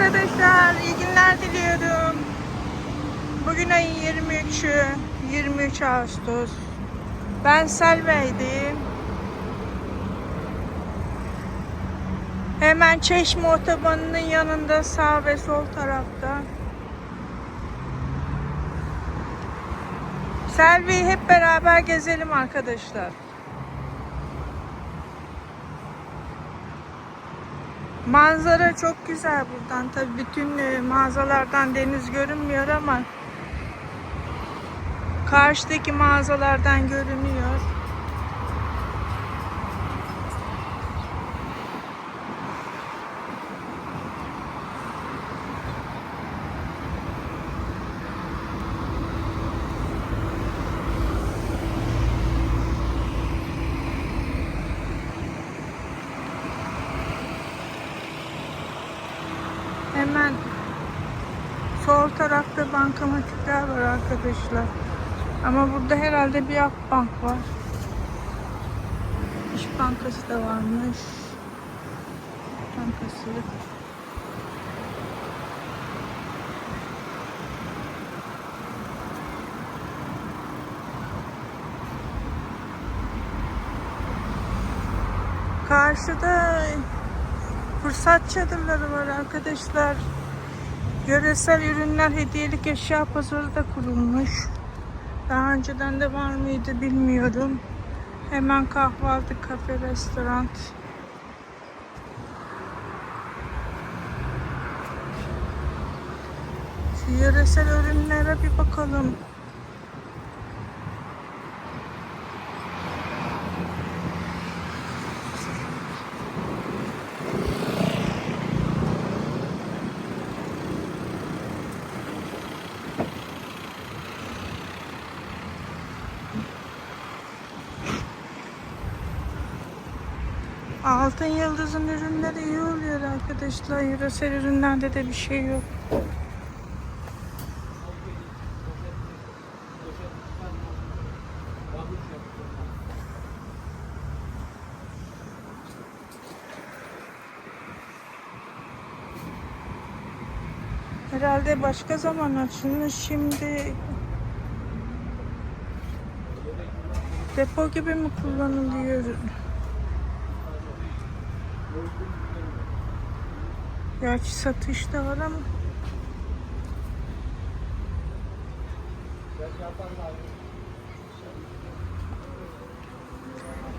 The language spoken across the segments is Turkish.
arkadaşlar. İyi günler diliyorum. Bugün ayın 23'ü. 23 Ağustos. Ben Selve'ydim. Hemen Çeşme Otobanı'nın yanında sağ ve sol tarafta. Selvi'yi hep beraber gezelim arkadaşlar. Manzara çok güzel buradan. Tabii bütün e, mağazalardan deniz görünmüyor ama karşıdaki mağazalardan görünüyor. Hemen sol tarafta bankamatikler var arkadaşlar. Ama burada herhalde bir Akbank var. İş Bankası da varmış. Bankası. Karşıda fırsat çadırları var arkadaşlar. Yöresel ürünler hediyelik eşya pazarı da kurulmuş. Daha önceden de var mıydı bilmiyorum. Hemen kahvaltı, kafe, restoran. Şu yöresel ürünlere bir bakalım. Altın Yıldız'ın ürünleri iyi oluyor arkadaşlar. Yöresel ürünlerde de bir şey yok. Herhalde başka zaman açılmış. Şimdi depo gibi mi kullanılıyor? Gerçi satış da var ama.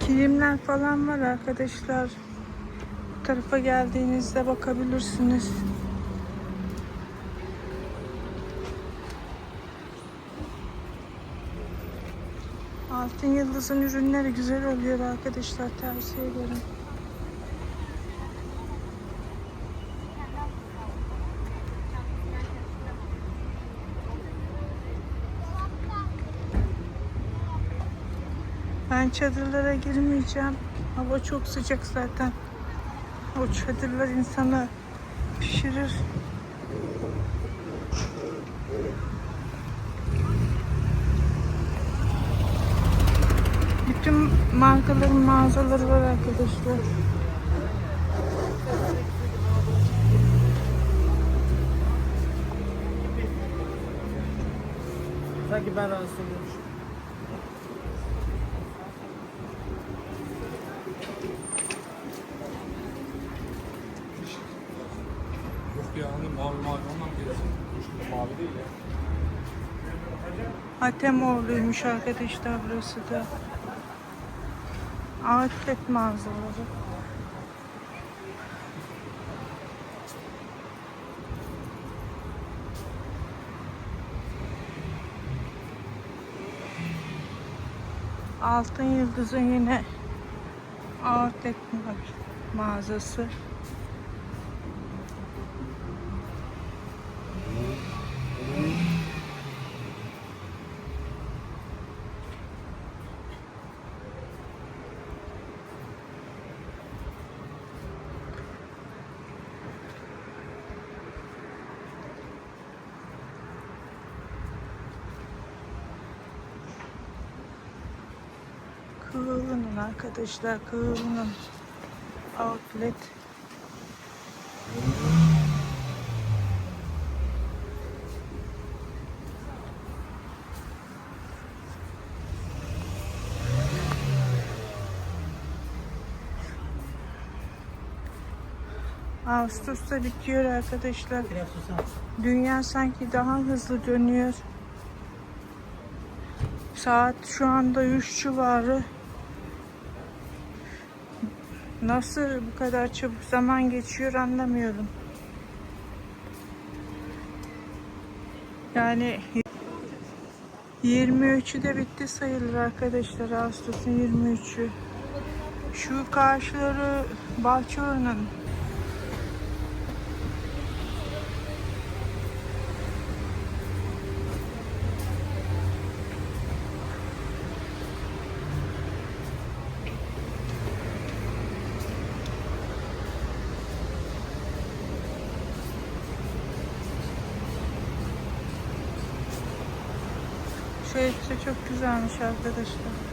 Kilimler falan var arkadaşlar. Bu tarafa geldiğinizde bakabilirsiniz. Altın Yıldız'ın ürünleri güzel oluyor arkadaşlar tavsiye ederim. Ben çadırlara girmeyeceğim. Hava çok sıcak zaten. O çadırlar insanı pişirir. Bütün markaların mağazaları var arkadaşlar. Sanki ben rahatsız oluyormuşum. Ya hani mavi mavi ondan? Şimdi mavi değil ya. Atemoğlu'ymuş arkadaşlar burası da. Outlet mağazaları. Altın Yıldız'ın yine outlet ma- mağazası. Kıvrılın arkadaşlar. Kıvrılın. Outlet. Ağustos'ta bitiyor arkadaşlar. Dünya sanki daha hızlı dönüyor. Saat şu anda 3 civarı. Nasıl bu kadar çabuk zaman geçiyor anlamıyorum. Yani 23'ü de bitti sayılır arkadaşlar. Ağustos'un 23'ü. Şu karşıları Balçova'nın Şu elbise çok güzelmiş arkadaşlar.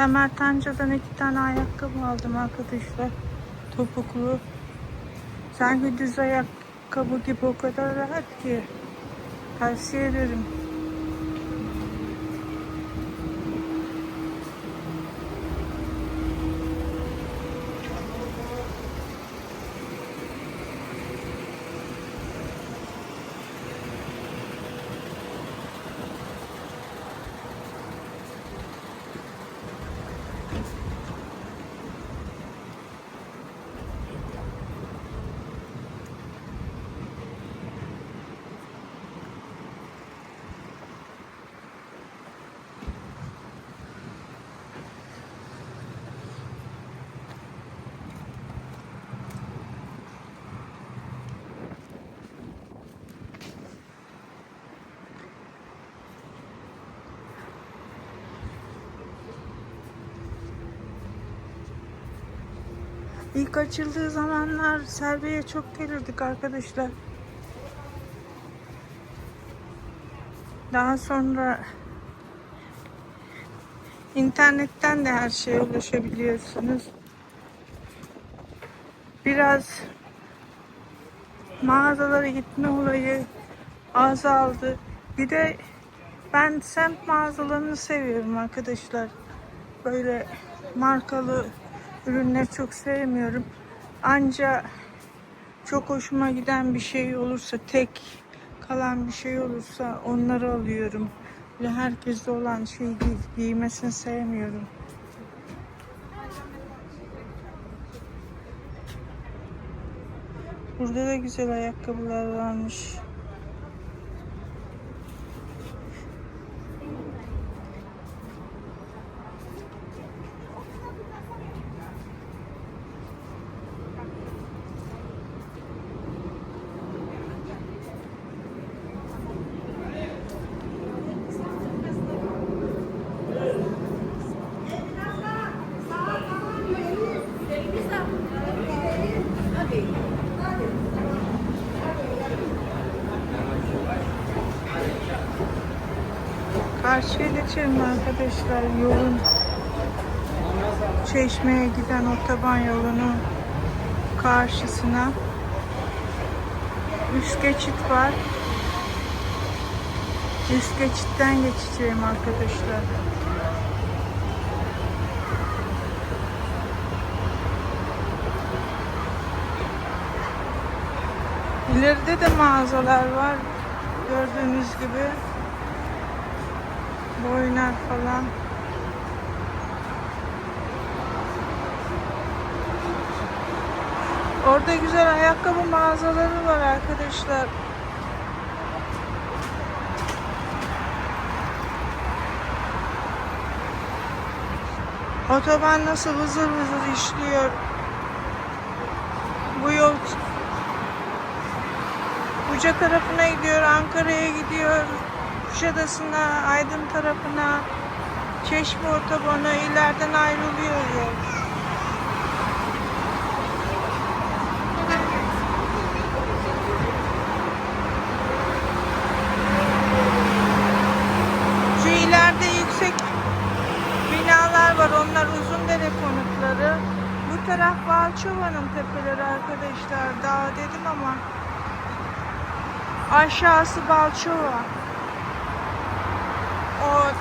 Temel Tanca'dan iki tane ayakkabı aldım arkadaşlar. Topuklu. Sanki düz ayakkabı gibi o kadar rahat ki. Tavsiye ederim. İlk açıldığı zamanlar Selvi'ye çok gelirdik arkadaşlar. Daha sonra internetten de her şeye ulaşabiliyorsunuz. Biraz mağazalara gitme olayı azaldı. Bir de ben semt mağazalarını seviyorum arkadaşlar. Böyle markalı ürünleri çok sevmiyorum. Anca çok hoşuma giden bir şey olursa, tek kalan bir şey olursa onları alıyorum. Böyle herkeste olan şey giy giymesini sevmiyorum. Burada da güzel ayakkabılar varmış. Geçelim arkadaşlar yolun Çeşme'ye giden otoban yolunun karşısına üst geçit var. Üst geçitten geçeceğim arkadaşlar. İleride de mağazalar var. Gördüğünüz gibi. Boynar falan. Orada güzel ayakkabı mağazaları var arkadaşlar. Otoban nasıl vızır vızır işliyor. Bu yol Buca tarafına gidiyor, Ankara'ya gidiyor, Kuşadası'na, Aydın tarafına. Çeşme otobanı ileriden ayrılıyor yol. Şu ileride yüksek binalar var. Onlar Uzundere konutları. Bu taraf Balçova'nın tepeleri arkadaşlar. Dağ dedim ama aşağısı Balçova.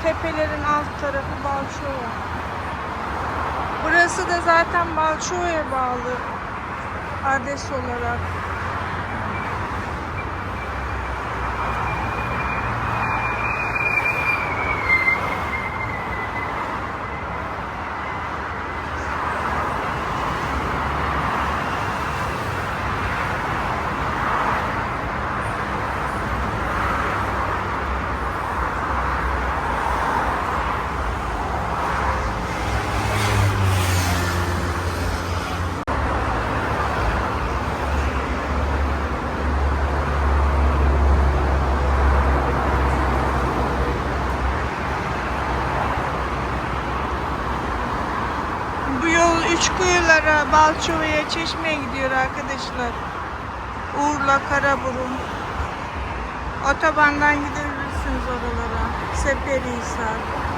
Tepelerin alt tarafı Balçova. Burası da zaten Balçova'ya bağlı adres olarak. Bu yol üç kuyulara, Balçova'ya, Çeşme'ye gidiyor arkadaşlar. Uğurla, Karaburun. Otobandan gidebilirsiniz oralara. Seferihisar.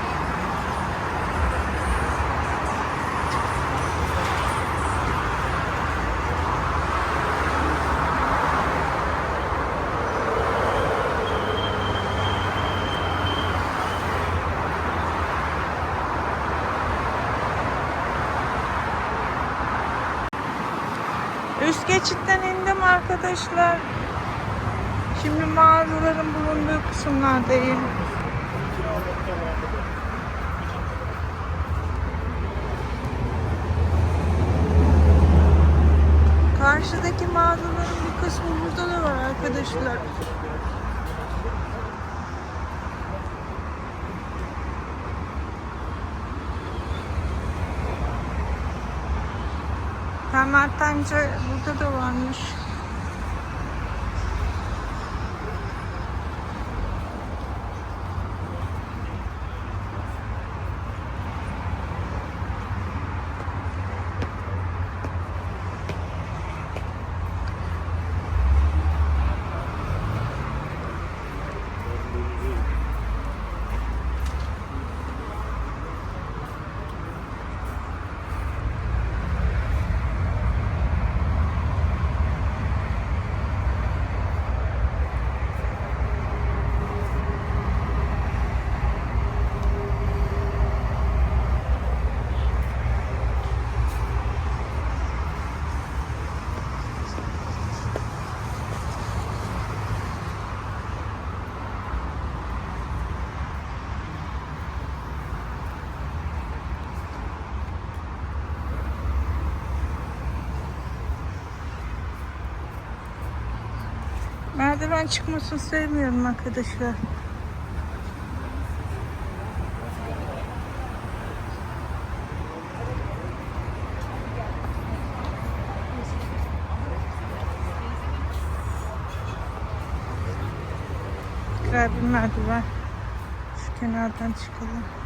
Üst geçitten indim arkadaşlar. Şimdi mağazaların bulunduğu kısımlardayım. Karşıdaki mağazaların bir kısmı burada da var arkadaşlar. Bence bu kadar varmış. Merdiven çıkmasını sevmiyorum arkadaşlar. Güzel bir merdiven. Şu kenardan çıkalım.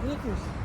Vikings.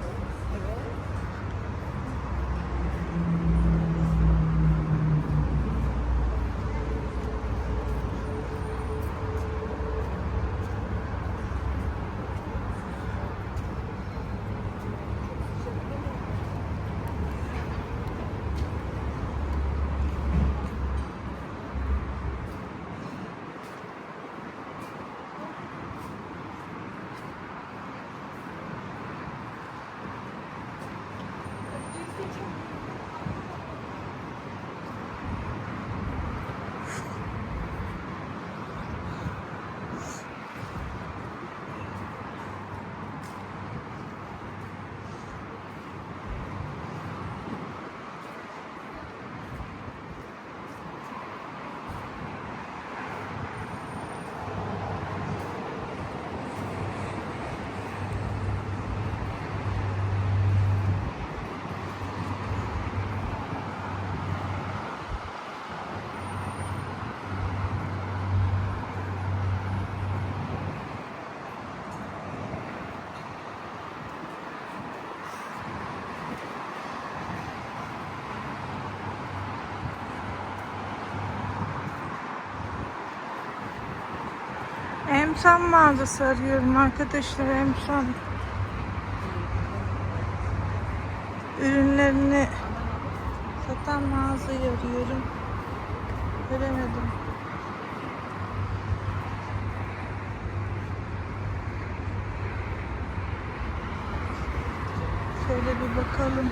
Emsal mağazası arıyorum arkadaşlar. Emsal ürünlerini satan mağazayı arıyorum. Göremedim. Şöyle bir bakalım.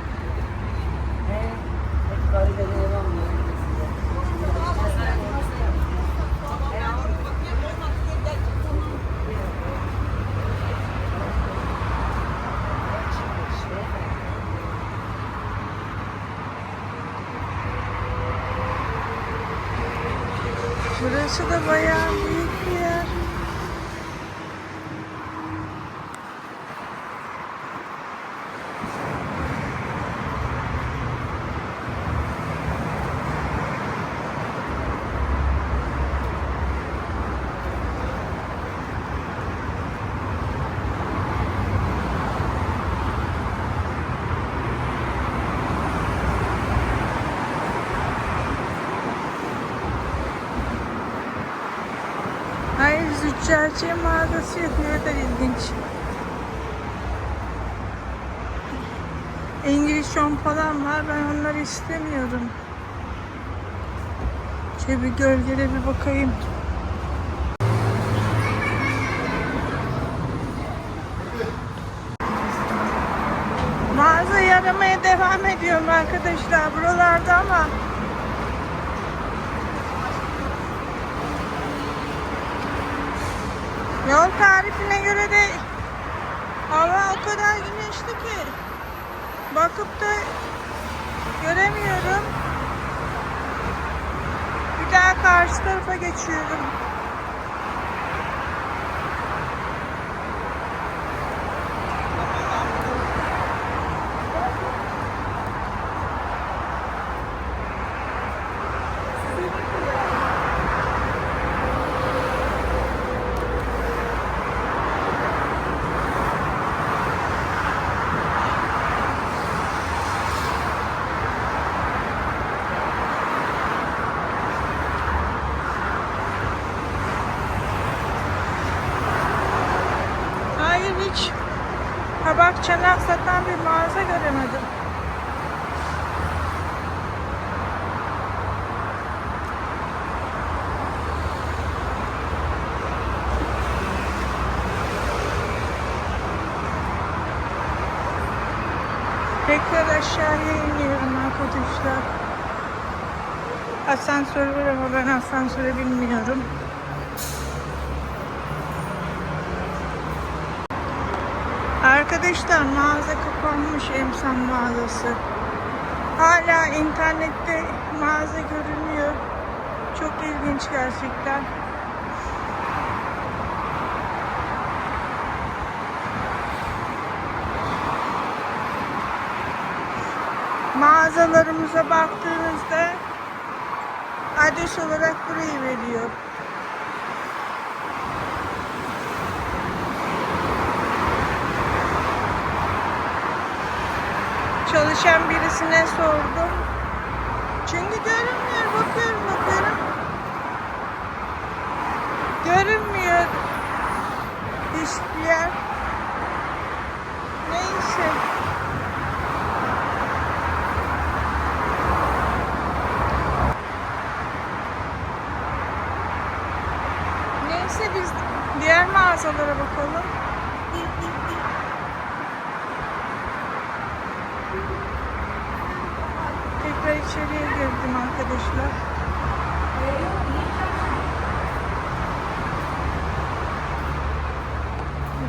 Burası da bayağı büyük bir yer. Hayır, züccaciye mağazası yok. Ne kadar ilginç. İngiliz şon falan var. Ben onları istemiyorum. Şöyle bir gölgede bir bakayım. Mağazayı aramaya devam ediyorum arkadaşlar buralarda ama Yol tarifine göre de hava o kadar güneşli ki bakıp da göremiyorum. Bir daha karşı tarafa geçiyorum. Hayır hiç kabak çanak satan bir mağaza göremedim. Tekrar aşağıya iniyorum arkadaşlar. Asansör var ama ben asansöre bilmiyorum. Arkadaşlar mağaza kapanmış emsal mağazası. Hala internette mağaza görünüyor. Çok ilginç gerçekten. Mağazalarımıza baktığınızda adres olarak burayı veriyor. çalışan birisine sordum. Çünkü görünmüyor. Bakıyorum bakıyorum. Görünmüyor. Hiçbir yer. Neyse. Neyse biz mağazalara bakalım. Tekrar içeriye girdim arkadaşlar.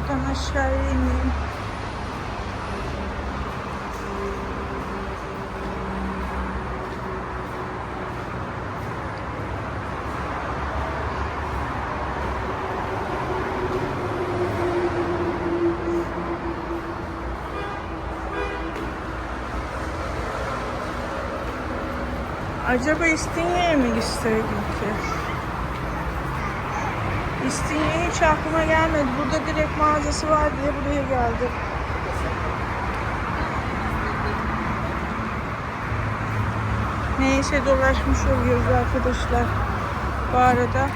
Buradan aşağıya ineyim. Acaba İstinye'ye mi gitseydim ki? İstinye hiç aklıma gelmedi. Burada direkt mağazası var diye buraya geldim. Neyse dolaşmış oluyoruz arkadaşlar. Bu arada.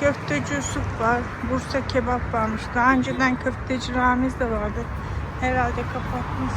köfteci Yusuf var. Bursa kebap varmış. Daha önceden köfteci Ramiz de vardı. Herhalde kapatmış.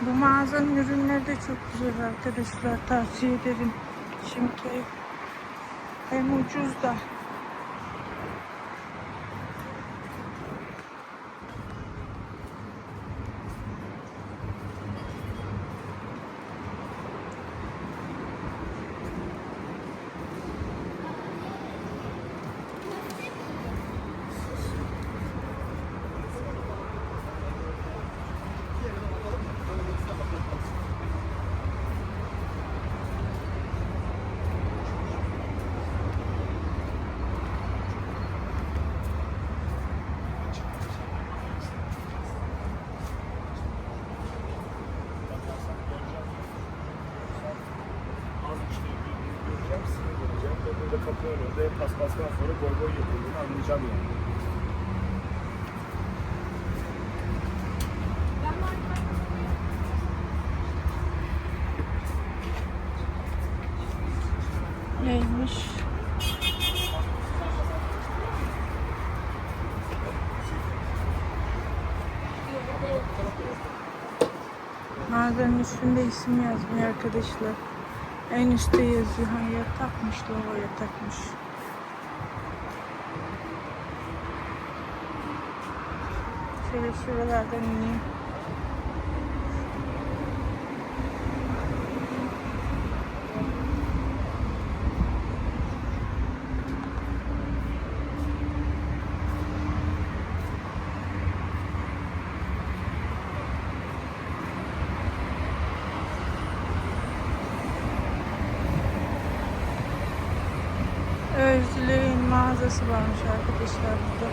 Bu mağazanın ürünleri de çok güzel arkadaşlar. Tavsiye ederim. Çünkü hem ucuz da. Kapı önünde paspastan sonra boy boy yapıldığını anlayacağım yani. Neymiş? Mağazanın üstünde isim yazmıyor arkadaşlar. En üstte yazıyor. Ha yatakmış, lava yatakmış. Şöyle şuralardan ineyim. Mağazası varmış arkadaşlar burada.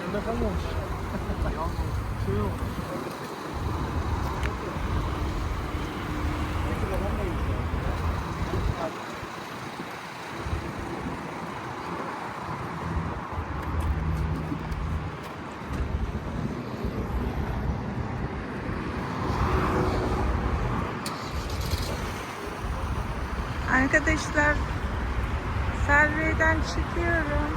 Bende kalmamış. şey yok. Arkadaşlar Selvi'den çıkıyorum.